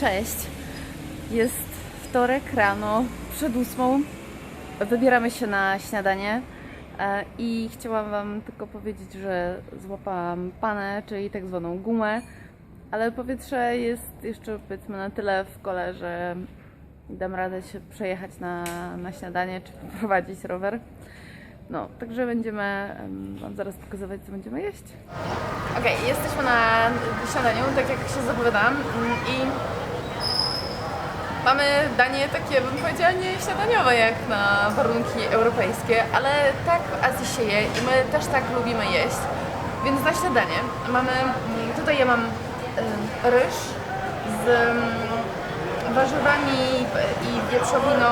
Cześć. Jest wtorek rano, przed ósmą. Wybieramy się na śniadanie e, i chciałam Wam tylko powiedzieć, że złapałam panę, czyli tak zwaną gumę, ale powietrze jest jeszcze powiedzmy na tyle w kole, że dam radę się przejechać na, na śniadanie czy prowadzić rower. No, także będziemy em, Wam zaraz pokazywać, co będziemy jeść. Okej, jesteśmy na śniadaniu, tak jak się zapowiadałam mm, i mamy danie takie, bym powiedziała, nie śniadaniowe jak na warunki europejskie, ale tak w Azji się je i my też tak lubimy jeść. Więc na śniadanie mamy, mm, tutaj ja mam ryż z em, warzywami i wieprzowiną,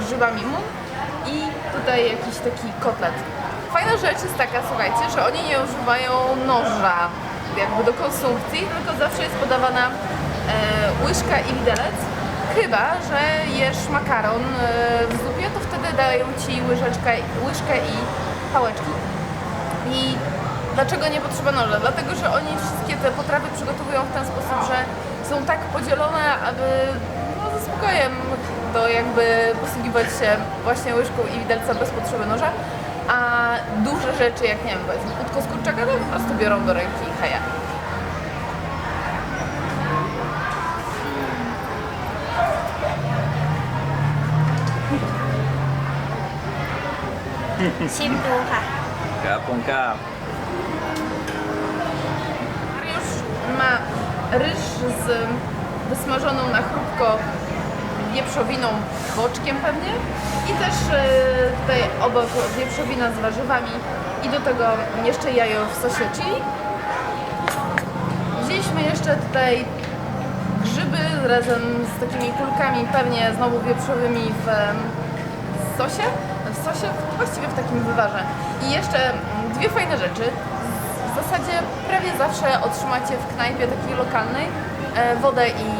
grzybami mu i tutaj jakiś taki kotlet. Fajna rzecz jest taka, słuchajcie, że oni nie używają noża jakby do konsumpcji, tylko zawsze jest podawana e, łyżka i widelec. Chyba, że jesz makaron e, w zupie, to wtedy dają Ci łyżeczkę, łyżkę i pałeczki. I dlaczego nie potrzeba noża? Dlatego, że oni wszystkie te potrawy przygotowują w ten sposób, że są tak podzielone, aby no, ze spokojem to jakby posługiwać się właśnie łyżką i widelcem bez potrzeby noża. A duże rzeczy, jak nie wiem, powiedzmy płótko z kurczaka, to po prostu biorą do ręki i haja. ชิมดูค่ะ ครับผมครับ Mariusz ma ryż z wysmażoną na chrupko wieprzowiną boczkiem pewnie i też e, tutaj obok wieprzowina z warzywami i do tego jeszcze jajo w sosie chili. Wzięliśmy jeszcze tutaj grzyby razem z takimi kulkami pewnie znowu wieprzowymi w em, sosie, w sosie, właściwie w takim wywarze. I jeszcze mm, dwie fajne rzeczy. W zasadzie prawie zawsze otrzymacie w knajpie takiej lokalnej e, wodę i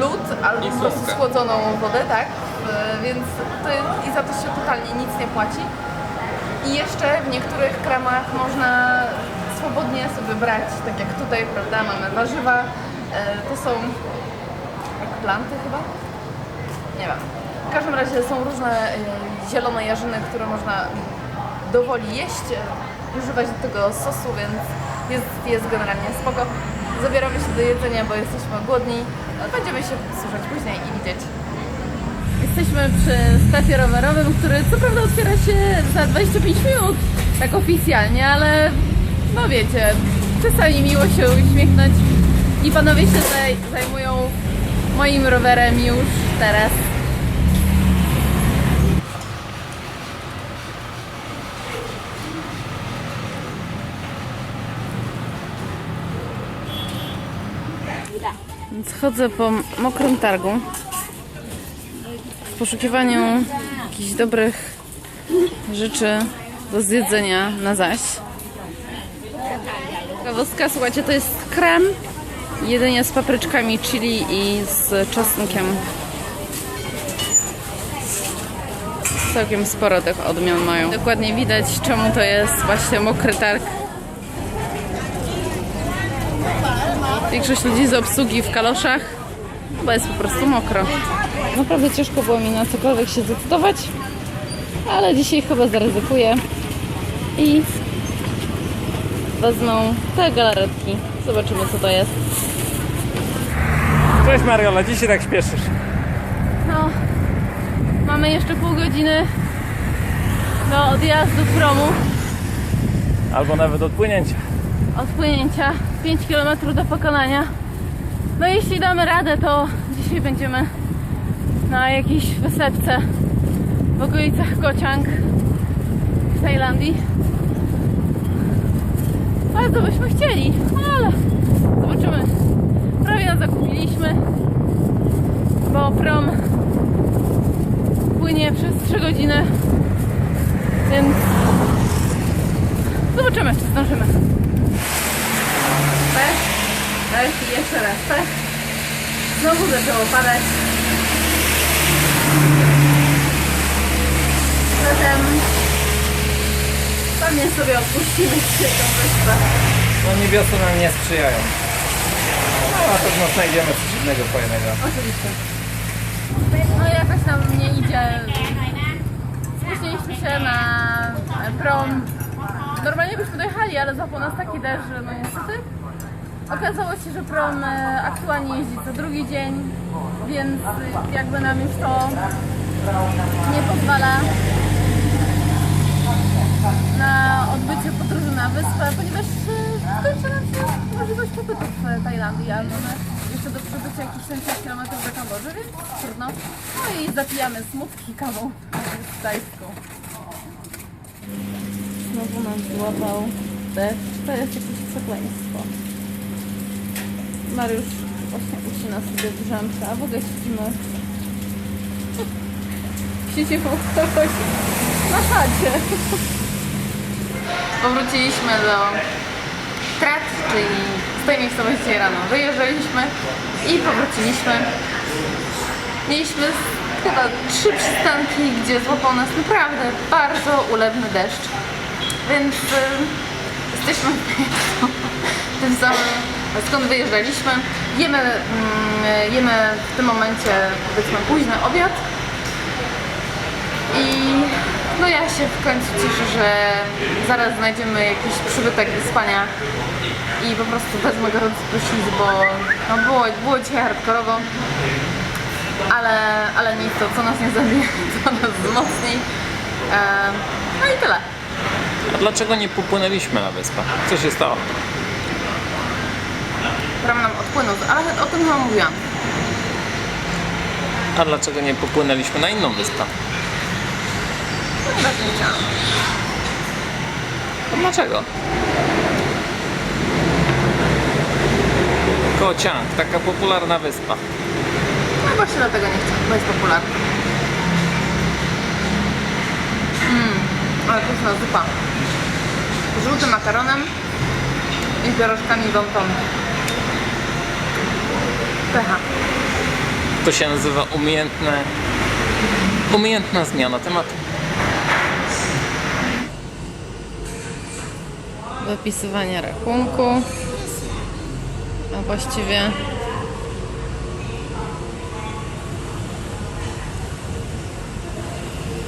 lód, albo po prostu schłodzoną wodę, tak? E, Więc i za to się totalnie nic nie płaci. I jeszcze w niektórych kramach można swobodnie sobie brać, tak jak tutaj, prawda, mamy warzywa, e, to są planty chyba? Nie wiem. W każdym razie są różne e, zielone jarzyny, które można dowoli jeść, e, używać do tego sosu, więc jest, jest generalnie spoko. Zabieramy się do jedzenia, bo jesteśmy głodni. Będziemy się słuchać później i widzieć. Jesteśmy przy sklepie rowerowym, który co prawda otwiera się za 25 minut, tak oficjalnie, ale no wiecie, czasami miło się uśmiechnąć i panowie się tutaj zajmują moim rowerem już teraz. Więc chodzę po mokrym targu w poszukiwaniu jakichś dobrych rzeczy do zjedzenia na zaś. Ciekawostka, słuchajcie, to jest krem jedynie z papryczkami chili i z czosnkiem. Całkiem sporo tych odmian mają. Dokładnie widać, czemu to jest właśnie mokry targ. Większość ludzi z obsługi w kaloszach, bo jest po prostu mokro. Naprawdę ciężko było mi na cokolwiek się zdecydować, ale dzisiaj chyba zaryzykuję i wezmą te galaretki. Zobaczymy co to jest. Cześć Mariola, dziś się tak śpieszysz. No, mamy jeszcze pół godziny do odjazdu promu, Albo nawet odpłynięcia. odpłynięcia, 5 km do pokonania. No jeśli damy radę, to dzisiaj będziemy na jakiejś wysepce w okolicach Kociang w Tajlandii. Bardzo byśmy chcieli, ale zobaczymy. Prawie nas zakupiliśmy, bo prom płynie przez 3 godziny, więc zobaczymy, czy zdążymy. Pech, pech i jeszcze raz pech. Znowu zaczęło padać. Zatem pewnie sobie odpuścimy się tą wyspę. No niebiosy nam nie sprzyjają. No na pewno znajdziemy coś innego fajnego. Oczywiście. No jakoś nam nie idzie. Spóźniliśmy się na prom. Normalnie byśmy dojechali, ale złapał nas taki deszcz, że no niestety. Okazało się, że prom e, aktualnie jeździ co drugi dzień, więc jakby nam już to nie pozwala na odbycie podróży na wyspę, ponieważ e, kończy nam się możliwość pobytu w Tajlandii, a mamy jeszcze do przebycia jakieś 70 km do Kambodży, więc trudno. No i zapijamy smutki kawą tajską. Znowu nam złapał deszcz, to jest jakieś przekleństwo. Mariusz właśnie usina sobie brzęcze, a w ogóle siedzimy siedzimy na chacie. Powróciliśmy do Trat, czyli z tej miejscowości rano wyjeżdżaliśmy i powróciliśmy. Mieliśmy chyba trzy przystanki, gdzie złapał nas naprawdę bardzo ulewny deszcz. Więc y, jesteśmy tym samym, skąd wyjeżdżaliśmy. Jemy, mm, jemy w tym momencie powiedzmy późny obiad. I no ja się w końcu cieszę, że zaraz znajdziemy jakiś przybytek do spania i po prostu wezmę gorący prysznic, bo no było, było dzisiaj hardkorowo, ale, ale nic, to co nas nie zabije, to nas wzmocni. E, no i tyle. A dlaczego nie popłynęliśmy na wyspę? Co się stało? Pram nam odpłynął, ale o tym chyba mówiłam. A dlaczego nie popłynęliśmy na inną wyspę? Chyba nie chciałam. To dlaczego? Kociang, taka popularna wyspa. No właśnie dlatego nie chcę, bo jest popularny. Mmm, ale pyszna zupa. Z żółtym makaronem i z pierożkami wątą. Pecha. To się nazywa umiejętne... Umiejętna zmiana tematu. Wypisywanie rachunku. A właściwie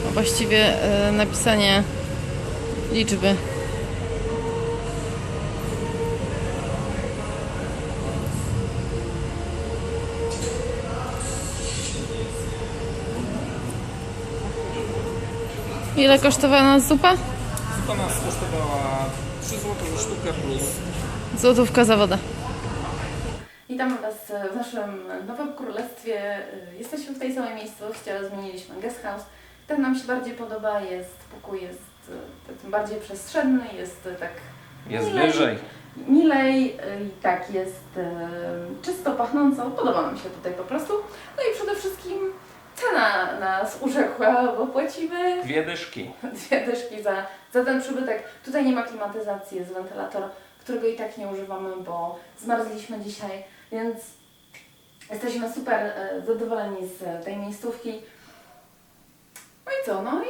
a właściwie e, napisanie liczby. Ile kosztowała nas zupa? Zupa nas kosztowała 3 zł za sztukę plus Złotówka za wodę. Witamy Was w naszym nowym królestwie. Jesteśmy w tej samej miejscowości, ale zmieniliśmy guest house. Ten nam się bardziej podoba, jest pokój jest e, tak bardziej przestrzenny, jest e, tak Jest milej, wyżej. Milej i tak jest czysto pachnąco. Podoba nam się tutaj po prostu. No i przede wszystkim cena nas urzekła, bo płacimy Dwie dyszki. dwie dyszki za, za ten przybytek. Tutaj nie ma klimatyzacji, jest wentylator, którego i tak nie używamy, bo zmarzliśmy dzisiaj, więc jesteśmy super e, zadowoleni z tej miejscówki. No i co, no i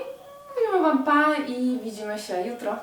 mówimy Wam pa i widzimy się jutro.